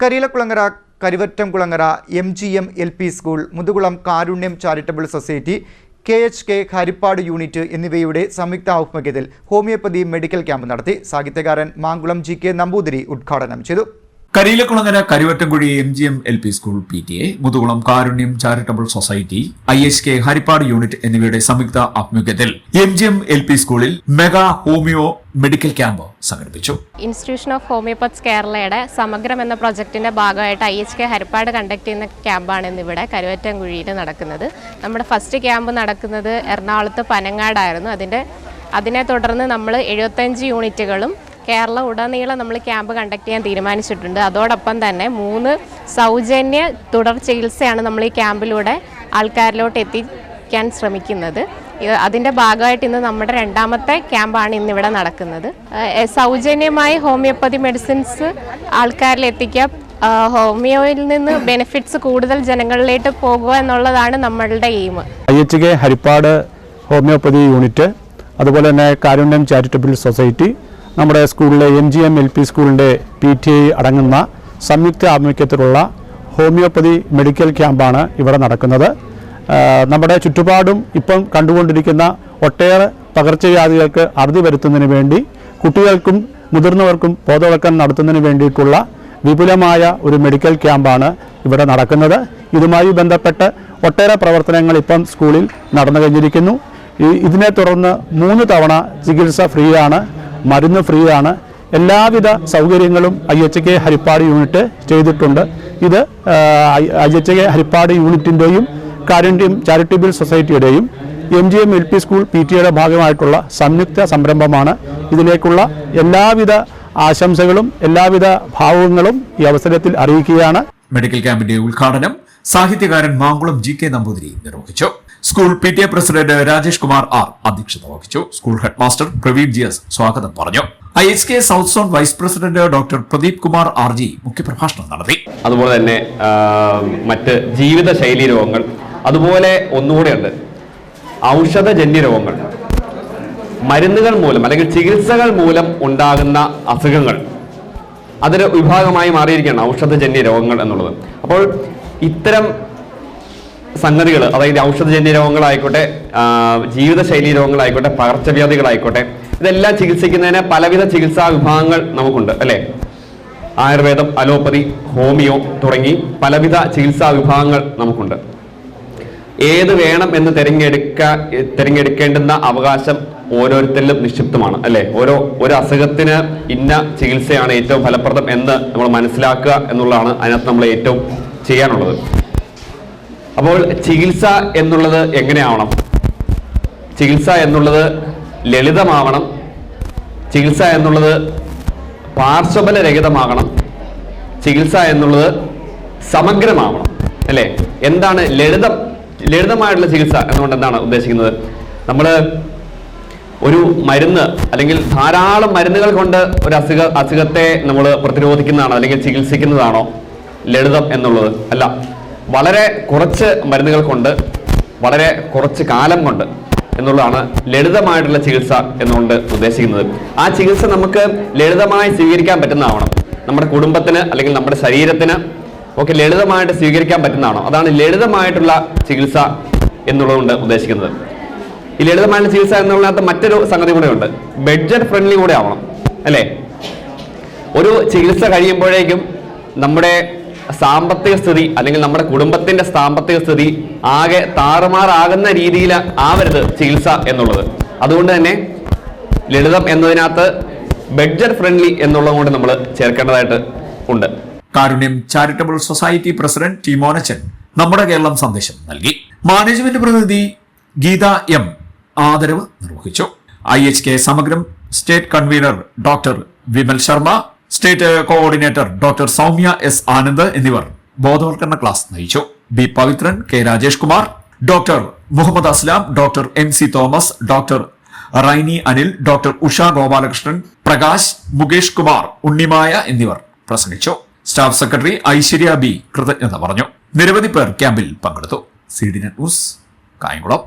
Kariyilakulangara Karuvattamkulangara M G M L P school Muthukulam Karunyam charitable society K H K Harippad unit എന്നിവയുടെ സംയുക്ത ആഭിമുഖ്യത്തിൽ homeopathy medical camp നടത്തി സാഹിത്യകാരൻ Mankulam G K Namboothiri ഉദ്ഘാടനം ചെയ്തു. Kariyilakulangara Karuvattamkuzhi M G M L P school P T A Muthukulam Karunyam charitable society I H K Harippad unit എന്നിവയുടെ സംയുക്ത ആഭിമുഖ്യത്തിൽ M G M L P സ്കൂളിൽ മെഗാ ഹോമിയോ മെഡിക്കൽ ക്യാമ്പ് സംഘടിപ്പിച്ചു. Institution of homoeopaths കേരളയുടെ സമഗ്രം എന്ന പ്രൊജക്ടിന്റെ ഭാഗമായിട്ട് I H K Harippad conduct ചെയ്യുന്ന ക്യാമ്പാണ് ഇന്നിവിടെ കരുവറ്റംകുഴിയിൽ നടക്കുന്നത്. നമ്മുടെ ഫസ്റ്റ് ക്യാമ്പ് നടക്കുന്നത് എറണാകുളത്ത് പനങ്ങാടായിരുന്നു. അതിന്റെ അതിനെ തുടർന്ന് നമ്മൾ എഴുപത്തഞ്ച് യൂണിറ്റുകളും കേരളം ഉടനീളം നമ്മൾ ക്യാമ്പ് കണ്ടക്ട് ചെയ്യാൻ തീരുമാനിച്ചിട്ടുണ്ട്. അതോടൊപ്പം തന്നെ മൂന്ന് സൗജന്യ തുടർ ചികിത്സയാണ് നമ്മൾ ഈ ക്യാമ്പിലൂടെ ആൾക്കാരിലോട്ട് എത്തിക്കാൻ ശ്രമിക്കുന്നത്. അതിന്റെ ഭാഗമായിട്ട് ഇന്ന് നമ്മുടെ രണ്ടാമത്തെ ക്യാമ്പാണ് ഇന്നിവിടെ നടക്കുന്നത്. സൗജന്യമായി ഹോമിയോപ്പതി മെഡിസിൻസ് ആൾക്കാരിൽ എത്തിക്കുക ഹോമിയോയിൽ നിന്ന് ബെനിഫിറ്റ്സ് കൂടുതൽ ജനങ്ങളിലേക്ക് പോകുക എന്നുള്ളതാണ് നമ്മളുടെ aim. I H K Harippad homoeopathy unit അതുപോലെ തന്നെ കാരുണ്യം ചാരിറ്റബിൾ സൊസൈറ്റി നമ്മുടെ സ്കൂളിലെ M G M L P സ്കൂളിന്റെ പി ടി ഐ അടങ്ങുന്ന സംയുക്ത ആഭിമുഖ്യത്തിലുള്ള ഹോമിയോപ്പതി മെഡിക്കൽ ക്യാമ്പാണ് ഇവിടെ നടക്കുന്നത്. നമ്മുടെ ചുറ്റുപാടും ഇപ്പം കണ്ടുകൊണ്ടിരിക്കുന്ന ഒട്ടേറെ പകർച്ചവ്യാധികൾക്ക് അറുതി വരുത്തുന്നതിന് വേണ്ടി കുട്ടികൾക്കും മുതിർന്നവർക്കും ബോധവൽക്കരണം നടത്തുന്നതിന് വേണ്ടിയിട്ടുള്ള വിപുലമായ ഒരു മെഡിക്കൽ ക്യാമ്പാണ് ഇവിടെ നടക്കുന്നത്. ഇതുമായി ബന്ധപ്പെട്ട് ഒട്ടേറെ പ്രവർത്തനങ്ങൾ ഇപ്പം സ്കൂളിൽ നടന്നു കഴിഞ്ഞിരിക്കുന്നു. ഇതിനെ തുടർന്ന് മൂന്ന് തവണ ചികിത്സ ഫ്രീയാണ് മരുന്ന് ഫ്രീ ആണ് എല്ലാവിധ സൗകര്യങ്ങളും I H K Harippad unit ചെയ്തിട്ടുണ്ട്. ഇത് ഐ എച്ച് കെ ഹരിപ്പാട് യൂണിറ്റിന്റെയും Karunyam charitable സൊസൈറ്റിയുടെയും M G M L P school P T എയുടെ ഭാഗമായിട്ടുള്ള സംയുക്ത സംരംഭമാണ്. ഇതിലേക്കുള്ള എല്ലാവിധ ആശംസകളും എല്ലാവിധ ഭാവങ്ങളും ഈ അവസരത്തിൽ അറിയിക്കുകയാണ്. മെഡിക്കൽ ക്യാമ്പിന്റെ ഉദ്ഘാടനം സാഹിത്യകാരൻ മാങ്കുളം ജി കെ നമ്പൂതിരി നിർവഹിച്ചു. School P T A president Rajesh Kumar R അധ്യക്ഷത വഹിച്ചു. School head master Praveen G S സ്വാഗതം പറഞ്ഞു. I S K south zone vice president doctor Pradeep Kumar R G മുഖ്യപ്രഭാഷണം നടത്തി. അതുപോലെ തന്നെ മറ്റ് ജീവിതശൈലി രോഗങ്ങൾ അതുപോലെ ഒന്നുകൂടെയുണ്ട് ഔഷധജന്യ രോഗങ്ങൾ മരുന്നുകൾ മൂലം അല്ലെങ്കിൽ ചികിത്സകൾ മൂലം ഉണ്ടാകുന്ന അസുഖങ്ങൾ. അതിന് വിഭാഗമായി മാറിയിരിക്കുകയാണ് ഔഷധജന്യ രോഗങ്ങൾ എന്നുള്ളത്. അപ്പോൾ ഇത്തരം സംഗതികൾ അതായത് ഔഷധജന്യ രോഗങ്ങളായിക്കോട്ടെ ജീവിതശൈലി രോഗങ്ങളായിക്കോട്ടെ പകർച്ചവ്യാധികളായിക്കോട്ടെ ഇതെല്ലാം ചികിത്സിക്കുന്നതിന് പലവിധ ചികിത്സാ വിഭാഗങ്ങൾ നമുക്കുണ്ട് അല്ലേ? ആയുർവേദം അലോപ്പതി ഹോമിയോ തുടങ്ങി പലവിധ ചികിത്സാ വിഭാഗങ്ങൾ നമുക്കുണ്ട്. ഏത് വേണം എന്ന് തിരഞ്ഞെടുക്ക തിരഞ്ഞെടുക്കേണ്ടുന്ന അവകാശം ഓരോരുത്തരിലും നിക്ഷിപ്തമാണ് അല്ലെ? ഓരോ ഒരു അസുഖത്തിന് ഇന്ന ചികിത്സയാണ് ഏറ്റവും ഫലപ്രദം എന്ന് നമ്മൾ മനസ്സിലാക്കുക എന്നുള്ളതാണ് അതിനകത്ത് നമ്മൾ ഏറ്റവും ചെയ്യാനുള്ളത്. അപ്പോൾ ചികിത്സ എന്നുള്ളത് എങ്ങനെയാവണം? ചികിത്സ എന്നുള്ളത് ലളിതമാവണം. ചികിത്സ എന്നുള്ളത് പാർശ്വബലരഹിതമാകണം. ചികിത്സ എന്നുള്ളത് സമഗ്രമാവണം. അല്ലേ? എന്താണ് ലളിതം? ലളിതമായിട്ടുള്ള ചികിത്സ എന്നുകൊണ്ട് എന്താണ് ഉദ്ദേശിക്കുന്നത്? നമ്മൾ ഒരു മരുന്ന് അല്ലെങ്കിൽ ധാരാളം മരുന്നുകൾ കൊണ്ട് ഒരു അസുഖ അസുഖത്തെ നമ്മൾ പ്രതിരോധിക്കുന്നതാണോ അല്ലെങ്കിൽ ചികിത്സിക്കുന്നതാണോ ലളിതം എന്നുള്ളത്? അല്ല. വളരെ കുറച്ച് മരുന്നുകൾ കൊണ്ട് വളരെ കുറച്ച് കാലം കൊണ്ട് എന്നുള്ളതാണ് ലളിതമായിട്ടുള്ള ചികിത്സ എന്നുകൊണ്ട് ഉദ്ദേശിക്കുന്നത്. ആ ചികിത്സ നമുക്ക് ലളിതമായി സ്വീകരിക്കാൻ പറ്റുന്നതാവണം. നമ്മുടെ കുടുംബത്തിന് അല്ലെങ്കിൽ നമ്മുടെ ശരീരത്തിന് ഒക്കെ ലളിതമായിട്ട് സ്വീകരിക്കാൻ പറ്റുന്നതാണോ അതാണ് ലളിതമായിട്ടുള്ള ചികിത്സ എന്നുള്ളതുകൊണ്ട് ഉദ്ദേശിക്കുന്നത്. ഈ ലളിതമായിട്ടുള്ള ചികിത്സ എന്നുള്ളതിനകത്ത് മറ്റൊരു സംഗതി കൂടെ ഉണ്ട് ബഡ്ജറ്റ് ഫ്രണ്ട്ലി കൂടെ ആവണം അല്ലേ? ഒരു ചികിത്സ കഴിയുമ്പോഴേക്കും നമ്മുടെ സാമ്പത്തിക സ്ഥിതി അല്ലെങ്കിൽ നമ്മുടെ കുടുംബത്തിന്റെ സാമ്പത്തിക സ്ഥിതി ആകെ താറുമാറാകുന്ന രീതിയിൽ ആവരുത് ചികിത്സ എന്നുള്ളത്. അതുകൊണ്ട് തന്നെ ലളിതം എന്നതിനകത്ത് ബഡ്ജറ്റ് ഫ്രണ്ട്ലി എന്നുള്ളത് കൊണ്ട് നമ്മൾ ചേർക്കേണ്ടതായിട്ട് ഉണ്ട്. Karunyam charitable society president T Monachan നമ്മുടെ കേരളം സന്ദേശം നൽകി. മാനേജ്മെന്റ് പ്രതിനിധി ഗീത എം ആദരവ് നിർവഹിച്ചു. I H K Samagram state convener doctor Vimal Sharma state coordinator doctor Soumya S Anand എന്നിവർ ബോധവൽക്കരണ ക്ലാസ് നയിച്ചു. B Pavithran K Rajesh Kumar doctor Muhammad Aslam doctor M C Thomas doctor Raini Anil doctor Usha Gopalakrishnan Prakash Mukesh Kumar Unnimaya എന്നിവർ പ്രസംഗിച്ചു. Staff secretary Aishwarya B കൃതജ്ഞത പറഞ്ഞു. നിരവധി പേർ ക്യാമ്പിൽ പങ്കെടുത്തു. C D news Kayamkulam.